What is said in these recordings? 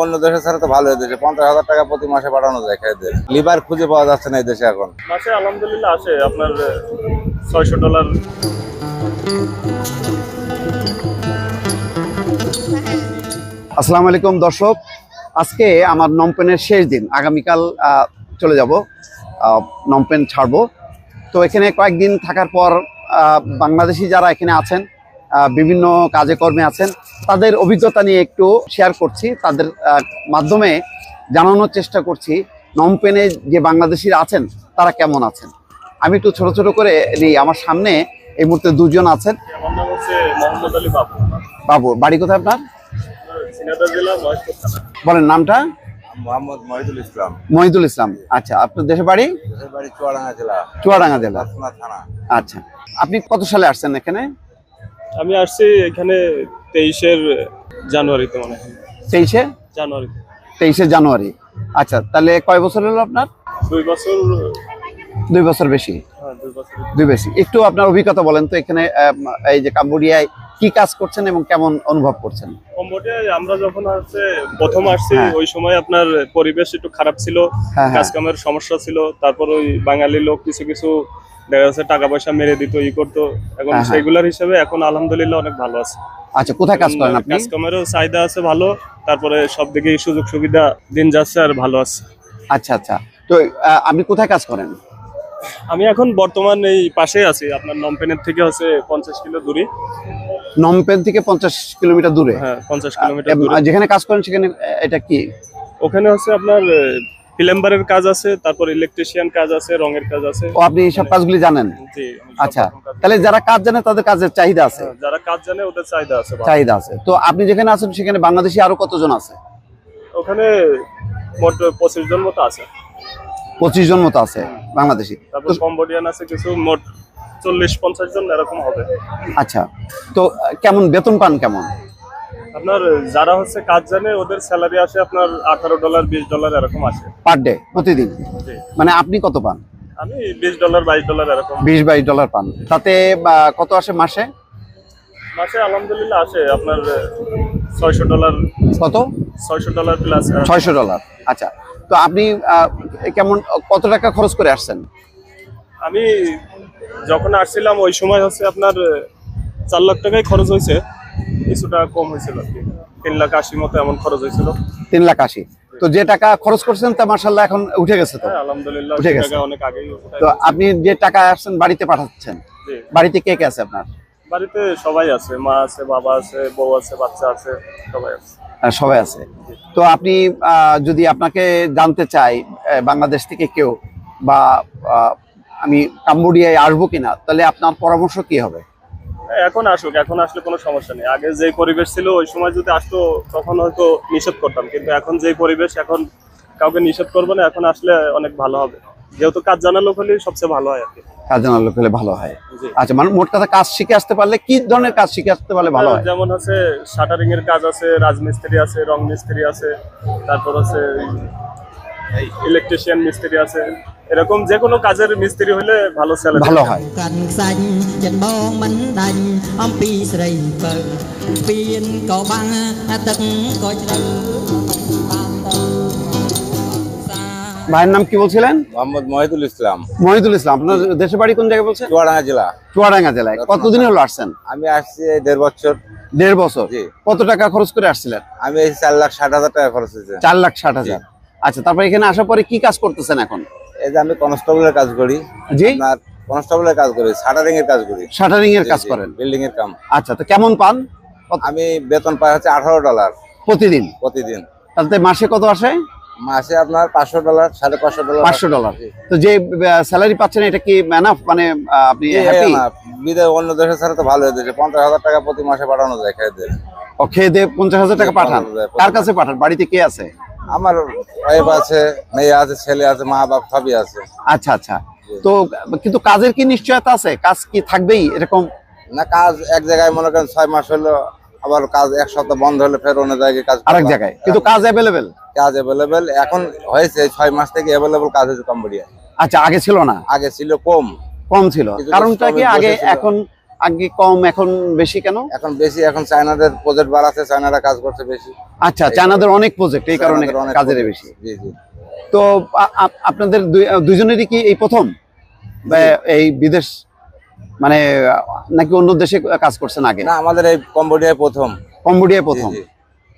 অন্য দেশের ছাড়া তো ভালো দেশে। পঞ্চাশ হাজার টাকা প্রতি মাসে পাঠানো যায় খেয়েদের লিভার খুঁজে পাওয়া যাচ্ছে না এই দেশে এখন। মাসে আলহামদুলিল্লাহ আসে আপনার ছয়শো ডলার। আসসালামু আলাইকুম দর্শক। আজকে আমার নমপেনের শেষ দিন। আগামীকাল আহ, চলে যাব। আহ, নমপেন ছাড়বো। তো এখানে কয়েকদিন থাকার পর আহ, বাংলাদেশি যারা এখানে আছেন বিভিন্ন কাজে কর্মে আছেন। তাদের অভিজ্ঞতা নিয়ে একটু শেয়ার করছি। তাদের মাধ্যমে জানানোর চেষ্টা করছি নমপেনে যে বাংলাদেশিরা আছেন তারা কেমন আছেন? আমি একটু ছোট ছোট করে নিই আমার সামনে এই মুহূর্তে দুজন আছেন। আমার নাম হচ্ছে মোহাম্মদ আলী বাবু। বাবু বাড়ি কোথায় আপনার? বলেন নামটা। মোহাম্মদ মহিদুল ইসলাম। মহিদুল ইসলাম। আচ্ছা আপনার দেশের বাড়ি? দেশের বাড়ি চুয়াডাঙ্গা জেলা। চুয়াডাঙ্গা জেলা। থানা। আচ্ছা আপনি কত সালে আসছেন এখানে? আমি আসছি এখানে তেইশের জানুয়ারিতে মনে হয়। তেইশে? জানুয়ারিতে তেইশে জানুয়ারি। আচ্ছা তাহলে কয় বছর হলো আপনার? দুই বছর দুই বছর বেশি। হ্যাঁ দুই বেশি। একটু আপনার অভিজ্ঞতা বলেন তো এখানে এই যে কাম্বোডিয়ায় কি কাজ করছেন এবং কেমন অনুভব করছেন? কম্বোডিয়ায় আমরা যখন হচ্ছে প্রথম আসছি হ্যাঁ। ওই সময় আপনার পরিবেশ একটু খারাপ ছিল হ্যাঁ। কাজ কামের সমস্যা ছিল তারপর ওই বাঙালি লোক কিছু কিছু দেখা যাচ্ছে টাকা পয়সা মেরে দিত ই করতো। এখন হ্যাঁ, হ্যাঁ। সেগুলার হিসেবে এখন আলহামদুলিল্লাহ অনেক ভালো আছে। আচ্ছা কোথায় কাজ করেন আপনি? কাজ কামেরও চাহিদা আছে ভালো তারপরে সব দিকে সুযোগ সুবিধা দিন যাচ্ছে আর ভালো আছে। আচ্ছা আচ্ছা। তো আপনি কোথায় কাজ করেন? আমি এখন বর্তমান এই পাশেই আছি আপনার নমপেনের থেকে হচ্ছে পঞ্চাশ কিলো দূরে। নমপেন থেকে পঞ্চাশ কিলোমিটার দূরে? হ্যাঁ পঞ্চাশ কিলোমিটার যেখানে কাজ করেন সেখানে এটা কি? ওখানে হচ্ছে আপনার প্লেম্বারের কাজ আছে তারপর ইলেকট্রিশিয়ান কাজ আছে রঙের কাজ আছে। ও আপনি সব কাজগুলি জানেন? জি আচ্ছা তাহলে যারা কাজ জানে তাদের কাজের চাহিদা আছে। হ্যাঁ, যারা কাজ জানে ওদের চাহিদা আছে চাহিদা আছে। তো আপনি যেখানে আছেন সেখানে বাংলাদেশি আরও কতজন আছে? ওখানে মোট পঁচিশ জন মতো আছে। পঁচিশ জন মতো আছে বাংলাদেশি। তারপর কম্বোডিয়ান আছে কিছু মোট চল্লিশ পঞ্চাশ জন এরকম হবে। আচ্ছা তো কেমন বেতন পান কেমন? আপনার যারা হচ্ছে কাজ জানে ওদের স্যালারি আসে আপনার আঠারো ডলার বিশ ডলার এরকম আসে। পার ডে প্রতিদিন? মানে আপনি কত পান? আমি বিশ ডলার বাইশ ডলার এরকম। বিশ বাইশ ডলার পান। তাতে কত আসে মাসে? মাসে আলহামদুলিল্লাহ আসে আপনার ছয়শো ডলার কত? ছয়শো ডলার প্লাস ছয়শো ডলার আচ্ছা তো আপনি কেমন কত টাকা খরচ করে আসছেন? আমি যখন আসছিলাম ওই সময় হচ্ছে আপনার চার লাখ টাকাই খরচ হয়েছে। কিছুটা কম হয়েছিল আর কি। তিন লাখ আশি মতো এমন খরচ হয়েছিল। তিন লাখ আশি। তো যে টাকা খরচ করছেন তা মার্শাল্লাহ এখন উঠে গেছে তো? হ্যাঁ আলহামদুলিল্লাহ উঠে গেছে। অনেক আগেই তো আপনি যে টাকা আসছেন বাড়িতে পাঠাচ্ছেন বাড়িতে কে কে আছে আপনার? বাড়িতে সবাই আছে মা আছে বাবা আছে বউ আছে বাচ্চা আছে সবাই আছে। সবাই আছে। তো আপনি আহ, যদি আপনাকে জানতে চাই বাংলাদেশ থেকে কেউ বা আমি কাম্বোডিয়ায় আসব কিনা তাহলে আপনার পরামর্শ কি হবে? এখন আসুক এখন আসলে কোনো সমস্যা নেই। আগে যে পরিবেশ ছিল ওই সময় যদি আসতো তখন হয়তো নিষেধ করতাম। কিন্তু এখন যে পরিবেশ এখন কাউকে নিষেধ করব না এখন আসলে অনেক ভালো হবে। যেহেতু কাজ জানা লোক হলে সবচেয়ে ভালো হয় আর কি। কাজ জানার লোক হলে ভালো হয়। আচ্ছা মানে মোট কথা কাজ শিখে আসতে পারলে কি ধরনের কাজ শিখে আসতে পারলে ভালো হয়? যেমন আছে শাটারিং এর কাজ আছে রাজমিস্ত্রি আছে রং মিস্ত্রি আছে তারপর আছে ইলেকট্রিশিয়ান মিস্ত্রি আছে। এরকম যে কোনো কাজের মিস্ত্রি হলে ভালো স্যালারি ভালো হয়। ভাইয়ের নাম কি বলছিলেন? মোহাম্মদ মহিদুল ইসলাম। মহিদুল ইসলাম আপনার দেশের বাড়ি কোন জায়গায় বলছেন? চুয়াডাঙ্গা জেলা। চুয়াডাঙ্গা জেলায় কতদিন হলো আসছেন? আমি আসছি দেড় বছর। দেড় বছর। কত টাকা খরচ করে আসছিলেন? আমি চার লাখ ষাট হাজার টাকা খরচ হয়েছে। চার লাখ ষাট হাজার। আচ্ছা তারপর এখানে আসার পরে কি কাজ করতেছেন এখন? এই যে আমি কনস্টেবলের কাজ করি জি? আপনার কনস্টেবলের কাজ করি শাটারিং এর কাজ করি। শাটারিং এর কাজ করেন। বিল্ডিং এর কাম। আচ্ছা তো কেমন পান? আমি বেতন পাই হচ্ছে আঠারো ডলার। প্রতিদিন? প্রতিদিন। তাতে মাসে কত আসে? মাসে আপনার পাঁচশো ডলার সাড়ে পাঁচশো ডলার পাঁচশো ডলার। তো যে স্যালারি পাচ্ছেন এটা কি ম্যানাফ মানে আপনি হ্যাপি বিদেশ অন্য দেশের ছাড়া তো ভালো দেশে। পঞ্চাশ হাজার টাকা প্রতি মাসে পাঠানো যায় খেয়েদের ও খেয়ে দিয়ে পঞ্চাশ হাজার টাকা পাঠান? কার কাছে পাঠান? বাড়িতে কে আছে? আমার ওয়াইফ আছে মেয়ে আছে ছেলে আছে মা বাপ সবই আছে। আচ্ছা আচ্ছা। তো কিন্তু কাজের কি নিশ্চয়তা আছে? কাজ কি থাকবেই এরকম? না কাজ এক জায়গায় মনে করেন ছয় মাস হলো আবার কাজ এক সপ্তাহ বন্ধ হলে ফের অন্য জায়গায় কাজ আরেক জায়গায়। কিন্তু কাজ অ্যাভেলেবেল কাজ অ্যাভেলেবেল এখন হয়েছে ছয় মাস থেকে অ্যাভেলেবেল কাজ হয়েছে কম্বোডিয়া আচ্ছা আগে ছিল না? আগে ছিল কম। কম ছিল। কারণটা কি আগে এখন আগে কম এখন বেশি কেন? এখন বেশি এখন চায়নাদের প্রজেক্ট বাড়াচ্ছে চায়নারা কাজ করছে বেশি। আচ্ছা চায়নাদের অনেক প্রজেক্ট এই কারণে কাজের বেশি। জি জি। তো আপনাদের দুইজনেরই কি এই প্রথম? এই বিদেশ মানে নাকি অন্য দেশে কাজ করছেন আগে? না আমাদের এই কম্বোডিয়ায় প্রথম। কম্বোডিয়ায় প্রথম।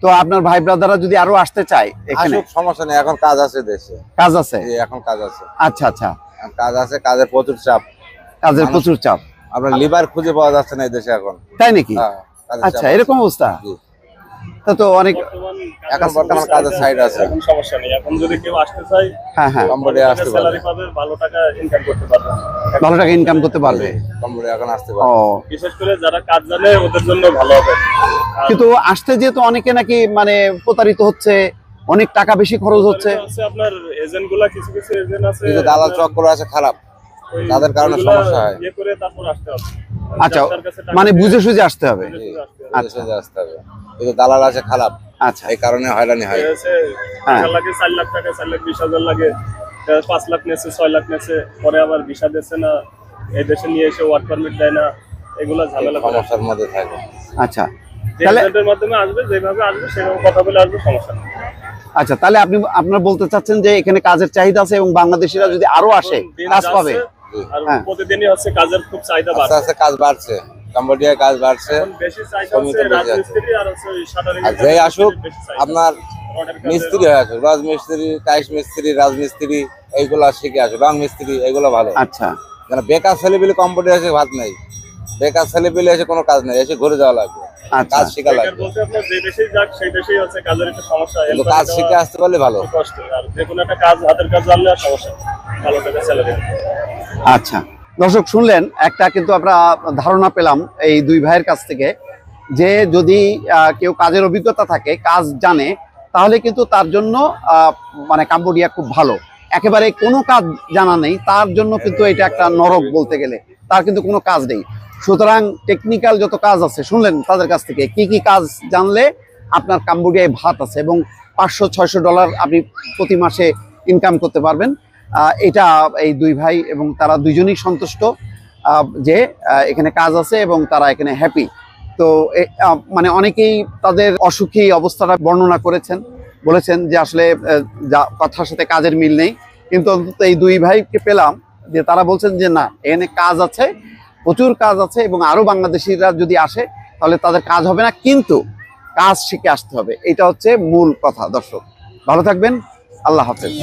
তো আপনার ভাই ব্রাদাররা যদি আরও আসতে চায় এখানে? সমস্যা নেই এখন কাজ আছে দেশে। কাজ আছে? এখন কাজ আছে। আচ্ছা আচ্ছা। কাজ আছে কাজের প্রচুর চাপ। কাজের প্রচুর চাপ। আপনার লিভার খুঁজে পাওয়া যাচ্ছে না এই দেশে এখন। তাই নাকি? হ্যাঁ, আচ্ছা এরকম অবস্থা? তা তো অনেক এখন বর্তমান কাজের সাইড আছে। এখন সমস্যা নেই। এখন যদি কেউ আসতে চায় হ্যাঁ হ্যাঁ। কম্বোডিয়া আসতে স্যালারি পাবে ভালো টাকা ইনকাম করতে পারবে। ভালো টাকা ইনকাম করতে পারবে। কম্বোডিয়া এখন আসতে পারবে। বিশেষ করে যারা কাজ জানে ওদের জন্য ভালো হবে। কিন্তু আসতে যেহেতু অনেকে নাকি মানে প্রতারিত হচ্ছে অনেক টাকা বেশি খরচ হচ্ছে। আপনার এজেন্টগুলা কিছু কিছু এজেন্ট আছে। দালাল চক্র আছে খারাপ। তাদের কারণে সমস্যা হয়। ইয়ে করে তারপর আসতে হবে। আচ্ছা মানে বুঝে সুঝে আসতে হবে। আচ্ছা। আসতে কিন্তু দালাল আছে খারাপ আচ্ছা। এই কারণে হয়রানি হয়। হ্যাঁ। টাকা লাগে চার লাখ টাকা চার লাখ বিশ হাজার লাগে। পাঁচ লাখ নেছে ছয় লাখ নেছে পরে আবার ভিসা দিচ্ছে না এই দেশে নিয়ে এসে ওয়ার্ক পারমিট দেয় না এগুলা ঝামেলা সমস্যার মধ্যে থাকে। আচ্ছা তাহলে মাধ্যমে আসবে যেভাবে আসবে সেভাবে কথা বলে আসবে সমস্যা আচ্ছা তাহলে আপনি আপনার বলতে চাচ্ছেন যে এখানে কাজের চাহিদা আছে এবং বাংলাদেশিরা যদি আরও আসে কাজ পাবে? আর হ্যাঁ। প্রতিদিনই হচ্ছে কাজের খুব চাহিদা আস্তে বাড়ছে। আস্তে কাজ বাড়ছে। কাজ বাড়ছে। এখন বেশি চাহিদা হচ্ছে রাজমিস্ত্রি আর হচ্ছে শাটারিং আর যেই আসুক আপনার মিস্ত্রি হয়ে আসুক রাজমিস্ত্রি টাইস মিস্ত্রি রাজমিস্ত্রি এইগুলা শিখে আসুক। রং মিস্ত্রি এগুলো ভালো। আচ্ছা। যেন বেকার ছেলেপিলে কম্পিউটার এসে ভাত নেই। বেকার ছেলেপিলে এসে কোনো কাজ নেই এসে ঘুরে যাওয়া লাগবে। আচ্ছা। কাজ শেখা লাগবে। কিন্তু কাজ শিখে আসতে পারলে ভালো। কষ্ট। আর যে কোনো একটা কাজ হাতের কাজ জানলে আর সমস্যা ভালো টাকা স্যালারি আচ্ছা। দর্শক, শুনলেন, একটা কিন্তু আমরা ধারণা পেলাম এই দুই ভাইয়ের কাছ থেকে যে যদি কেউ কাজের অভিজ্ঞতা থাকে, কাজ জানে, তাহলে কিন্তু তার জন্য মানে কাম্বোডিয়া খুব ভালো। একেবারে কোনো কাজ জানা নেই, তার জন্য কিন্তু এটা একটা নরক বলতে গেলে। তার কিন্তু কোনো কাজ নেই। সুতরাং টেকনিক্যাল যত কাজ আছে, শুনলেন তাদের কাছ থেকে, কি কি কাজ জানলে আপনার কাম্বোডিয়ায় ভাত আছে এবং পাঁচশো, ছয়শো ডলার আপনি প্রতি মাসে ইনকাম করতে পারবেন। এটা এই দুই ভাই এবং তারা দুজনই সন্তুষ্ট যে এখানে কাজ আছে এবং তারা এখানে হ্যাপি তো মানে অনেকেই তাদের অসুখী অবস্থাটা বর্ণনা করেছেন, বলেছেন যে আসলে যা, কথার সাথে কাজের মিল নেই। কিন্তু অন্তত এই দুই ভাইকে পেলাম যে তারা বলছেন যে না, এখানে কাজ আছে, প্রচুর কাজ আছে এবং আরও বাংলাদেশিরা যদি আসে, তাহলে তাদের কাজ হবে না, কিন্তু কাজ শিখে আসতে হবে। এটা হচ্ছে মূল কথা, দর্শক। ভালো থাকবেন, আল্লাহ হাফেজ।